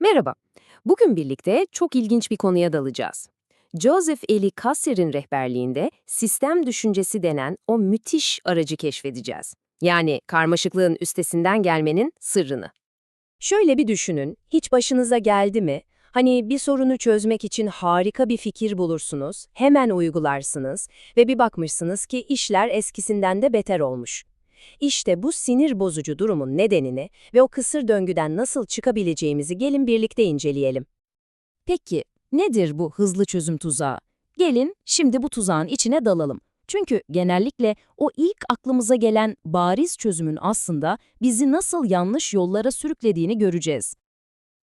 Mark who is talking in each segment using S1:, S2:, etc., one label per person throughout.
S1: Merhaba. Bugün birlikte çok ilginç bir konuya dalacağız. Joseph Eli Kasser'in rehberliğinde sistem düşüncesi denen o müthiş aracı keşfedeceğiz. Yani karmaşıklığın üstesinden gelmenin sırrını. Şöyle bir düşünün, hiç başınıza geldi mi? Hani bir sorunu çözmek için harika bir fikir bulursunuz, hemen uygularsınız ve bir bakmışsınız ki işler eskisinden de beter olmuş. İşte bu sinir bozucu durumun nedenini ve o kısır döngüden nasıl çıkabileceğimizi gelin birlikte inceleyelim. Peki, nedir bu hızlı çözüm tuzağı? Gelin şimdi bu tuzağın içine dalalım. Çünkü genellikle o ilk aklımıza gelen bariz çözümün aslında bizi nasıl yanlış yollara sürüklediğini göreceğiz.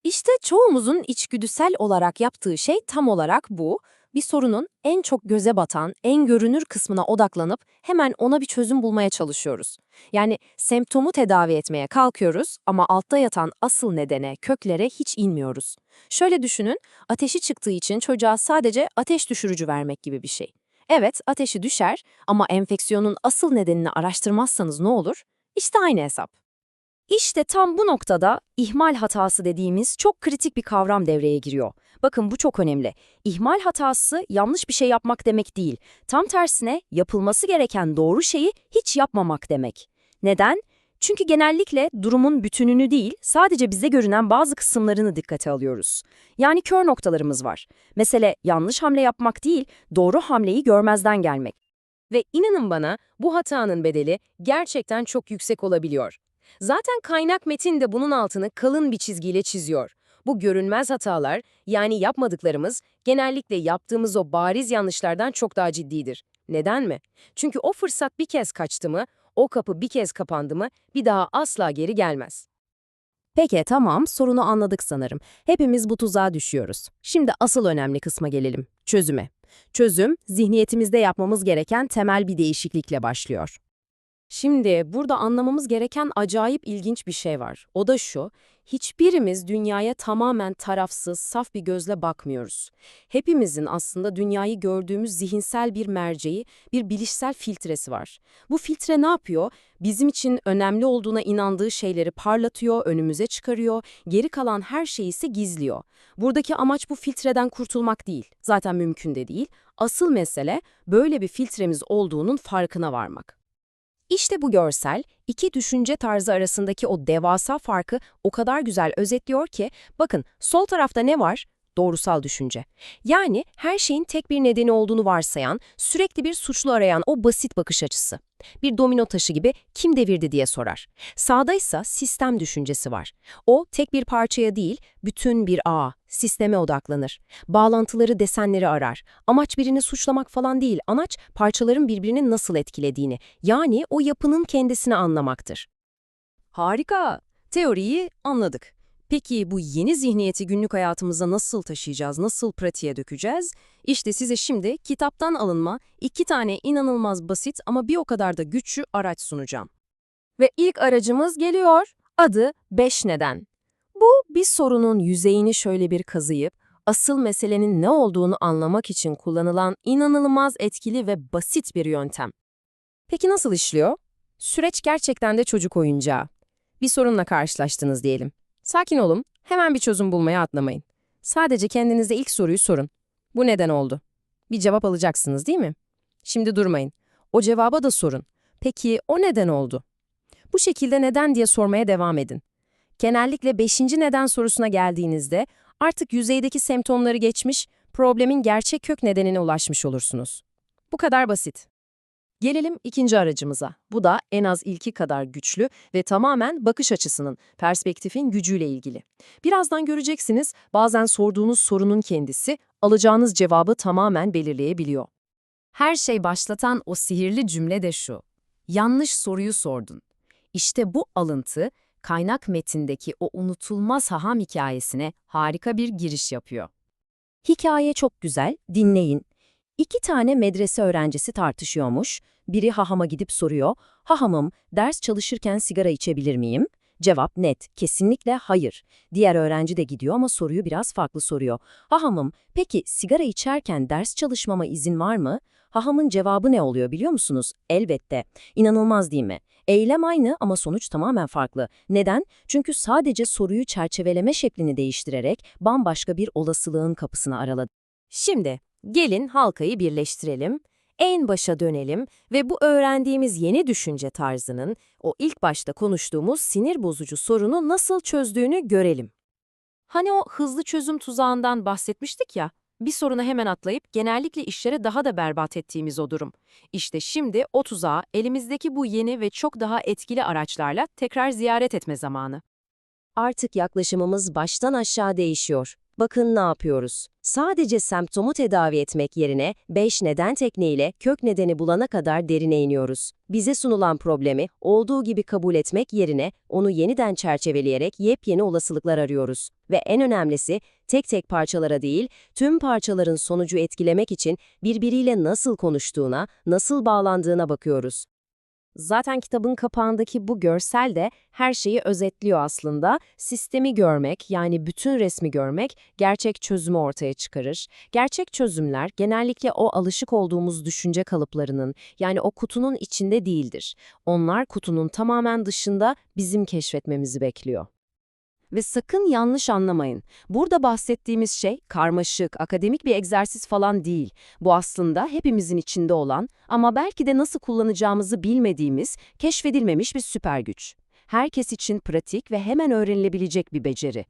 S1: İşte çoğumuzun içgüdüsel olarak yaptığı şey tam olarak bu. Bir sorunun en çok göze batan, en görünür kısmına odaklanıp hemen ona bir çözüm bulmaya çalışıyoruz. Yani semptomu tedavi etmeye kalkıyoruz ama altta yatan asıl nedene, köklere hiç inmiyoruz. Şöyle düşünün, ateşi çıktığı için çocuğa sadece ateş düşürücü vermek gibi bir şey. Evet, ateşi düşer ama enfeksiyonun asıl nedenini araştırmazsanız ne olur? İşte aynı hesap. İşte tam bu noktada ihmal hatası dediğimiz çok kritik bir kavram devreye giriyor. Bakın bu çok önemli. İhmal hatası yanlış bir şey yapmak demek değil. Tam tersine yapılması gereken doğru şeyi hiç yapmamak demek. Neden? Çünkü genellikle durumun bütününü değil, sadece bize görünen bazı kısımlarını dikkate alıyoruz. Yani kör noktalarımız var. Mesele yanlış hamle yapmak değil, doğru hamleyi görmezden gelmek. Ve inanın bana bu hatanın bedeli gerçekten çok yüksek olabiliyor. Zaten kaynak metin de bunun altını kalın bir çizgiyle çiziyor. Bu görünmez hatalar, yani yapmadıklarımız, genellikle yaptığımız o bariz yanlışlardan çok daha ciddidir. Neden mi? Çünkü o fırsat bir kez kaçtı mı, o kapı bir kez kapandı mı, bir daha asla geri gelmez. Peki tamam, sorunu anladık sanırım. Hepimiz bu tuzağa düşüyoruz. Şimdi asıl önemli kısma gelelim, çözüme. Çözüm, zihniyetimizde yapmamız gereken temel bir değişiklikle başlıyor. Şimdi burada anlamamız gereken acayip ilginç bir şey var. O da şu, hiçbirimiz dünyaya tamamen tarafsız, saf bir gözle bakmıyoruz. Hepimizin aslında dünyayı gördüğümüz zihinsel bir merceği, bir bilişsel filtresi var. Bu filtre ne yapıyor? Bizim için önemli olduğuna inandığı şeyleri parlatıyor, önümüze çıkarıyor, geri kalan her şeyi ise gizliyor. Buradaki amaç bu filtreden kurtulmak değil, zaten mümkün de değil. Asıl mesele böyle bir filtremiz olduğunun farkına varmak. İşte bu görsel, iki düşünce tarzı arasındaki o devasa farkı o kadar güzel özetliyor ki, bakın sol tarafta ne var? Doğrusal düşünce. Yani her şeyin tek bir nedeni olduğunu varsayan, sürekli bir suçlu arayan o basit bakış açısı. Bir domino taşı gibi kim devirdi diye sorar. Sağda ise sistem düşüncesi var. O tek bir parçaya değil, bütün bir ağa, sisteme odaklanır. Bağlantıları, desenleri arar. Amaç birini suçlamak falan değil, amaç parçaların birbirini nasıl etkilediğini, yani o yapının kendisini anlamaktır. Harika! Teoriyi anladık. Peki bu yeni zihniyeti günlük hayatımıza nasıl taşıyacağız, nasıl pratiğe dökeceğiz? İşte size şimdi kitaptan alınma iki tane inanılmaz basit ama bir o kadar da güçlü araç sunacağım. Ve ilk aracımız geliyor. Adı 5 neden. Bu bir sorunun yüzeyini şöyle bir kazıyıp asıl meselenin ne olduğunu anlamak için kullanılan inanılmaz etkili ve basit bir yöntem. Peki nasıl işliyor? Süreç gerçekten de çocuk oyuncağı. Bir sorunla karşılaştınız diyelim. Sakin olun, hemen bir çözüm bulmaya atlamayın. Sadece kendinize ilk soruyu sorun. Bu neden oldu? Bir cevap alacaksınız değil mi? Şimdi durmayın. O cevaba da sorun. Peki o neden oldu? Bu şekilde neden diye sormaya devam edin. Genellikle beşinci neden sorusuna geldiğinizde artık yüzeydeki semptomları geçmiş, problemin gerçek kök nedenine ulaşmış olursunuz. Bu kadar basit. Gelelim ikinci aracımıza. Bu da en az ilki kadar güçlü ve tamamen bakış açısının, perspektifin gücüyle ilgili. Birazdan göreceksiniz bazen sorduğunuz sorunun kendisi alacağınız cevabı tamamen belirleyebiliyor. Her şey başlatan o sihirli cümle de şu. Yanlış soruyu sordun. İşte bu alıntı kaynak metindeki o unutulmaz haham hikayesine harika bir giriş yapıyor. Hikaye çok güzel, dinleyin. İki tane medrese öğrencisi tartışıyormuş. Biri hahama gidip soruyor, hahamım ders çalışırken sigara içebilir miyim?
S2: Cevap net, kesinlikle hayır. Diğer öğrenci de gidiyor ama soruyu biraz farklı soruyor. Hahamım, peki sigara içerken ders çalışmama izin var mı? Hahamın cevabı ne oluyor biliyor musunuz? Elbette. İnanılmaz değil mi? Eylem aynı ama sonuç tamamen farklı. Neden? Çünkü sadece soruyu çerçeveleme şeklini değiştirerek bambaşka bir olasılığın kapısını araladı.
S1: Şimdi gelin halkayı birleştirelim, en başa dönelim ve bu öğrendiğimiz yeni düşünce tarzının o ilk başta konuştuğumuz sinir bozucu sorunu nasıl çözdüğünü görelim. Hani o hızlı çözüm tuzağından bahsetmiştik ya, bir sorunu hemen atlayıp genellikle işleri daha da berbat ettiğimiz o durum. İşte şimdi o tuzağı elimizdeki bu yeni ve çok daha etkili araçlarla tekrar ziyaret etme zamanı.
S2: Artık yaklaşımımız baştan aşağı değişiyor. Bakın ne yapıyoruz. Sadece semptomu tedavi etmek yerine 5 neden tekniğiyle kök nedeni bulana kadar derine iniyoruz. Bize sunulan problemi olduğu gibi kabul etmek yerine onu yeniden çerçeveleyerek yepyeni olasılıklar arıyoruz. Ve en önemlisi tek tek parçalara değil, tüm parçaların sonucu etkilemek için birbiriyle nasıl konuştuğuna, nasıl bağlandığına bakıyoruz.
S1: Zaten kitabın kapağındaki bu görsel de her şeyi özetliyor aslında. Sistemi görmek, yani bütün resmi görmek, gerçek çözümü ortaya çıkarır. Gerçek çözümler genellikle o alışık olduğumuz düşünce kalıplarının, yani o kutunun içinde değildir. Onlar kutunun tamamen dışında bizim keşfetmemizi bekliyor. Ve sakın yanlış anlamayın. Burada bahsettiğimiz şey karmaşık, akademik bir egzersiz falan değil. Bu aslında hepimizin içinde olan ama belki de nasıl kullanacağımızı bilmediğimiz, keşfedilmemiş bir süper güç. Herkes için pratik ve hemen öğrenilebilecek bir beceri.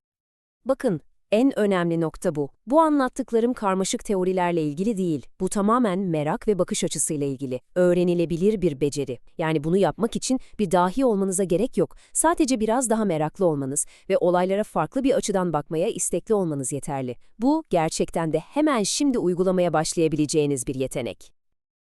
S1: Bakın, en önemli nokta bu. Bu anlattıklarım karmaşık teorilerle ilgili değil. Bu tamamen merak ve bakış açısıyla ilgili. Öğrenilebilir bir beceri. Yani bunu yapmak için bir dahi olmanıza gerek yok. Sadece biraz daha meraklı olmanız ve olaylara farklı bir açıdan bakmaya istekli olmanız yeterli. Bu gerçekten de hemen şimdi uygulamaya başlayabileceğiniz bir yetenek.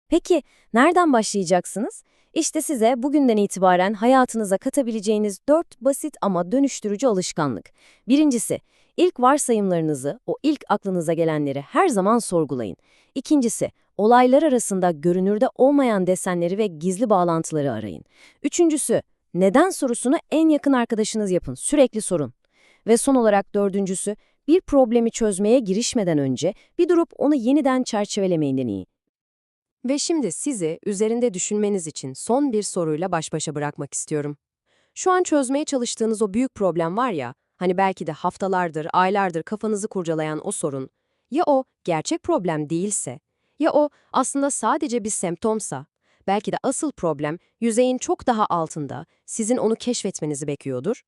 S2: Peki, nereden başlayacaksınız? İşte size bugünden itibaren hayatınıza katabileceğiniz dört basit ama dönüştürücü alışkanlık. Birincisi, ilk varsayımlarınızı, o ilk aklınıza gelenleri her zaman sorgulayın. İkincisi, olaylar arasında görünürde olmayan desenleri ve gizli bağlantıları arayın. Üçüncüsü, neden sorusunu en yakın arkadaşınız yapın, sürekli sorun. Ve son olarak dördüncüsü, bir problemi çözmeye girişmeden önce bir durup onu yeniden çerçevelemeyin deneyin.
S1: Ve şimdi sizi üzerinde düşünmeniz için son bir soruyla baş başa bırakmak istiyorum. Şu an çözmeye çalıştığınız o büyük problem var ya, hani belki de haftalardır, aylardır kafanızı kurcalayan o sorun, ya o gerçek problem değilse, ya o aslında sadece bir semptomsa, belki de asıl problem yüzeyin çok daha altında, sizin onu keşfetmenizi bekliyordur.